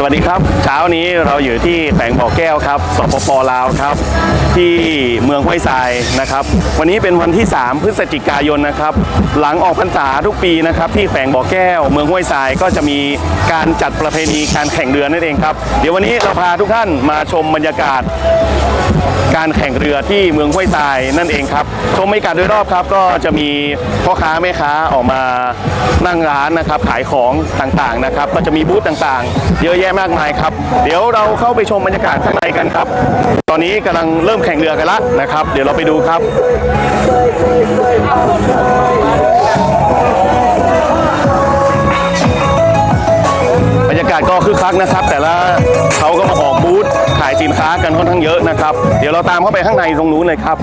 สวัสดีครับ เช้านี้เราอยู่ที่แปงบ่อแก้วครับสปปลาวครับ ที่เมืองห้วยทรายนะครับ วันนี้เป็นวันที่ 3 พฤศจิกายนนะครับ หลังออกพรรษาทุกปีนะครับ ที่แฝงบ่อแก้ว เมืองห้วยทรายก็จะมีการจัดประเพณีการแข่งเรือนั่นเองครับ เดี๋ยววันนี้เราพาทุกท่านมาชมบรรยากาศการแข่งเรือที่เมืองห้วยทรายนั่นเองครับชมบรรยากาศโดยรอบครับ ก็จะมีพ่อค้าแม่ค้าออกมานั่งร้านนะครับขายของต่างๆนะครับ ก็จะมีบูธต่างๆ เยอะแยะมากมายครับ เดี๋ยวเราเข้าไปชมบรรยากาศข้างในกันครับ ตอนนี้กำลังเริ่มแข่งเรือกันละนะครับ เดี๋ยวเราไปดูครับบรรยากาศก็คึกคักนะครับ แต่ละเขาก็มาออ ขายสินค้ากันค่อนข้างเยอะนะครับ เดี๋ยวเราตามเข้าไปข้างในตรงนู้นเลยครับ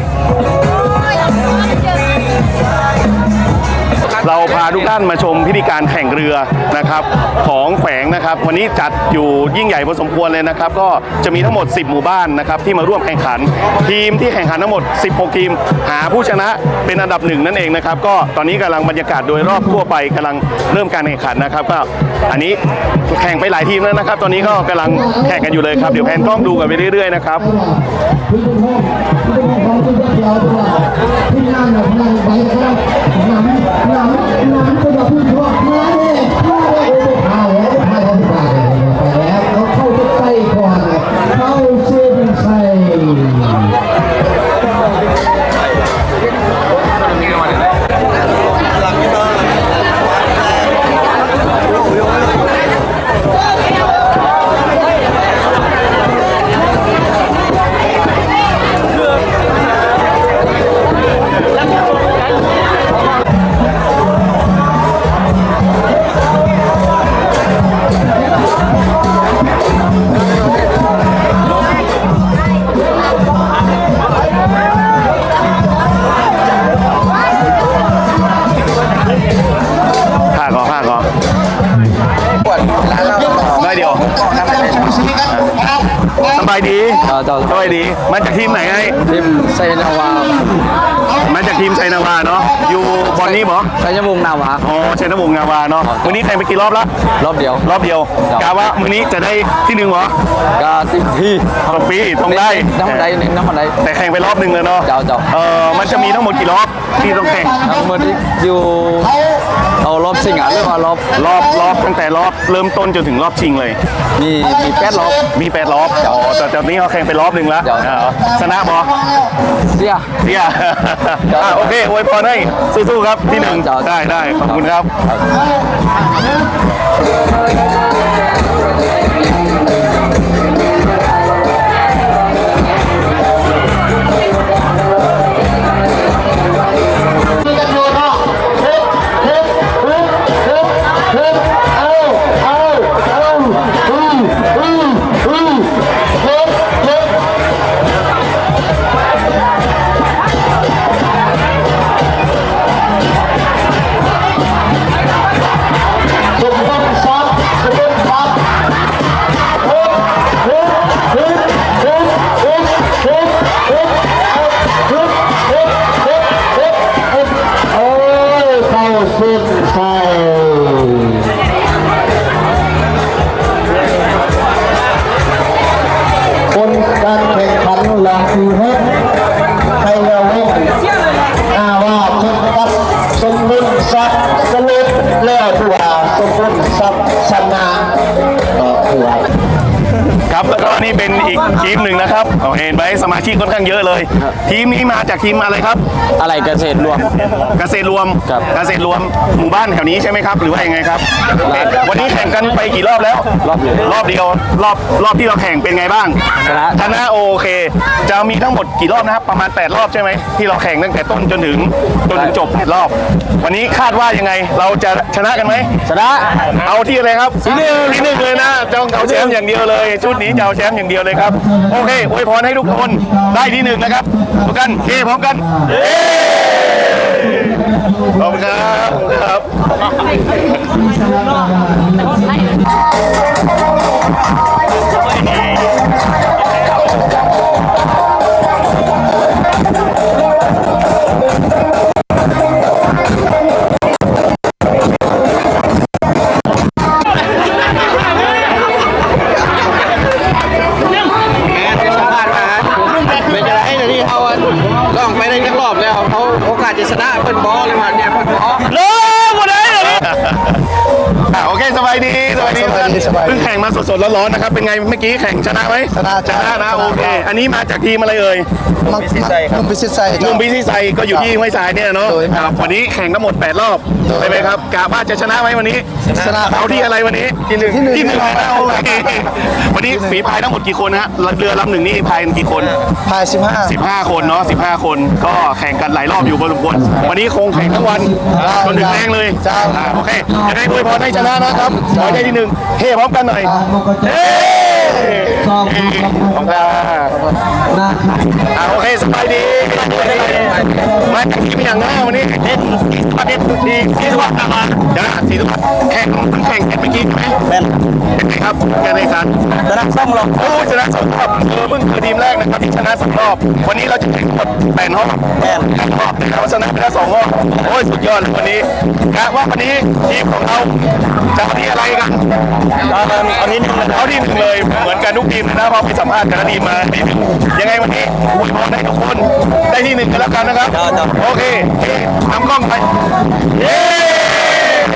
เราพาทุกท่านมาชมพิธีการแข่งเรือนะครับของแขวงนะครับ วันนี้จัดอยู่ยิ่งใหญ่พอสมควรเลยนะครับ ก็จะมีทั้งหมด 10 หมู่บ้านนะครับที่มาร่วมแข่งขัน ทีมที่แข่งขันทั้งหมด 16 ทีม หาผู้ชนะเป็นอันดับหนึ่งนั่นเองนะครับ ก็ตอนนี้กำลังบรรยากาศโดยรอบทั่วไปกำลังเริ่มการแข่งขันนะครับก็อันนี้แข่งไปหลายทีมแล้วนะครับ ตอนนี้ก็กำลังแข่งกันอยู่เลยครับเดี๋ยวแพนกล้องดูกันไปเรื่อยๆนะครับที่งานแบบนั่งไปนะครับ บายดีเออเจ้าสบายดี มาจากทีมไหนไงทีมไซนาวามาจากทีมชัยนาวาเนาะ อยู่บอลนี้บอไซยมุงนาวาอ๋อชัยนวงศ์นาวาเนาะ วันนี้แข่งไปกี่รอบละ รอบเดียว รอบเดียวครับกาว่ามื้อนี้จะได้ที่หนึ่งเหรอก็ทีที่ต่อปีต้องได้ น้ำมันได้น้ำมันได้แต่แข่งไปรอบหนึ่งเลยเนาะเจ้าเจ้า เออมันจะมีทั้งหมดกี่รอบที่ต้องแข่งทั้งหมดที่อยู่ เอารอบสิงห์อะหรือว่ารอบรอบรอบตั้งแต่รอบเริ่มต้นจนถึงรอบชิงเลย มีมีแปดรอบ มีแปดรอบอ๋อแต่ตอนนี้เขาแข่งไปรอบหนึ่งแล้วเดี๋ยวอ๋อชนะบอเสียเสียเดี๋ยวอะโอเคอวยพรให้สู้ๆครับที่หนึ่งเดี๋ยว ได้ได้ขอบคุณครับสุ ครับแล้วก็นี่เป็นอีกทีมหนึ่งนะครับเอาเห็นไหมสมาชิกค่อนข้างเยอะเลย ทีมนี้มาจากทีมอะไรครับ อะไรเกษตรรวม เกษตรรวมครับ เกษตรรวมหมู่บ้านแถวนี้ใช่ไหมครับ หรือว่ายังไงครับ วันนี้แข่งกันไปกี่รอบแล้ว รอบเดียว รอบเดียวรอบรอบที่เราแข่งเป็นไงบ้างชนะ ชนะโอเค จะมีทั้งหมดกี่รอบนะครับ ประมาณ 8 รอบใช่ไหมที่เราแข่งตั้งแต่ต้นจนถึงจนถึงจบ8รอบ วันนี้คาดว่ายังไงเราจะชนะกันไหมชนะ เอาที่อะไรครับที่หนึ่งที่หนึ่งเลยนะจ้องเอาแชมป์อย่างเดียวเลยชุดนี้จะเอาแชมป์อย่างเดียวเลยครับ โอเคอวยพรให้ทุกคนได้ที่หนึ่งนะครับทุกกันเฮพร้อมกันเฮ้ขอบคุณครับครับ สบายดี สวัสดีสบายดีสบายดีเพิ่งแข่งมาสดๆร้อนๆนะครับ เป็นไงเมื่อกี้แข่งชนะไหมชนะชนะนะชนะโอเค อันนี้มาจากทีมอะไรเอ่ยมังพิชิตไซครับมังพิชิตไซลุงบีซีไซก็อยู่ที่ห้วยทรายเนี่ยเนาะโดยครับวันนี้แข่งทั้งหมด 8 รอบโดยใช่ไหมครับกะว่าจะชนะไหมวันนี้ชนะเอาที่อะไรวันนี้ที่หนึ่งที่หนึ่งที่หนึ่งนะโอเควันนี้ฝีพายทั้งหมดกี่คนฮะเรือลำหนึ่งนี่พายกันกี่คนพายสิบห้า15 คนเนาะ15 คนก็แข่งกันหลายรอบอยู่พอสมควรวันนี้คงแข่งทั้งวันจ้าจนถึงแรงเลยจ้าอ่าโอเคจะได้อวยพรให้ชนะนะครับขอให้ได้ที่หนึ่งเฮ้พร้อมกันหน่อยเฮ้ขอบคุณครับอ่าโอเคสบายดีมาจากทีมอย่างหน้าวันนี้เล่นสีสวัสดิ์ดี สีสวัสดิ์มาเดี๋ยวนะสีสวัสดิ์แข่งแข่งเสร็จเมื่อกี้ไหมเป็นเป็นไงครับการแข่งขันชนะสองรอบโอ้ชนะสองรอบเออเพิ่งคือทีมแรกนะครับที่ชนะสองรอบ วันนี้เราจะแข่งหมดแปดรอบแปดแปดรอบแต่เราชนะไปแล้วสองรอบโอ้ยสุดยอดเลยวันนี้กะว่าวันนี้ทีมของเราจะเอาที่อะไรกันเอานี้หนึ่งเลยเอาที่หนึ่งเลยเหมือนกันทุกทีมเลยนะเพราะไปสัมภาษณ์แต่ละทีมมาที่หนึ่งยังไงวันนี้อวยพรให้ทุกคนได้ที่หนึ่งกันแล้วกันนะครับโอเคเฮ้นำกล้องไปเย้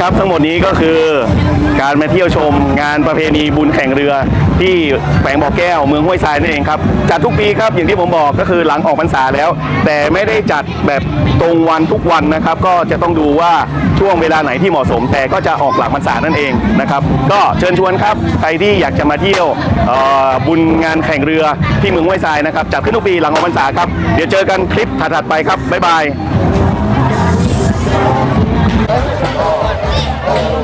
ครับทั้งหมดนี้ก็คือการมาเที่ยวชมงานประเพณีบุญแข่งเรือ ที่แขวงบ่อแก้วเมืองห้วยทรายนั่นเองครับจัดทุกปีครับอย่างที่ผมบอกก็คือหลังออกพรรษาแล้ว แต่ไม่ได้จัดแบบตรงวันทุกวันนะครับ ก็จะต้องดูว่าช่วงเวลาไหนที่เหมาะสม แต่ก็จะออกหลังพรรษานั่นเองนะครับ ก็เชิญชวนครับใครที่อยากจะมาเที่ยวบุญงานแข่งเรือที่เมืองห้วยทรายนะครับจัดขึ้นทุกปีหลังออกพรรษาครับเดี๋ยวเจอกันคลิปถัดๆไปครับบ๊ายบาย 어.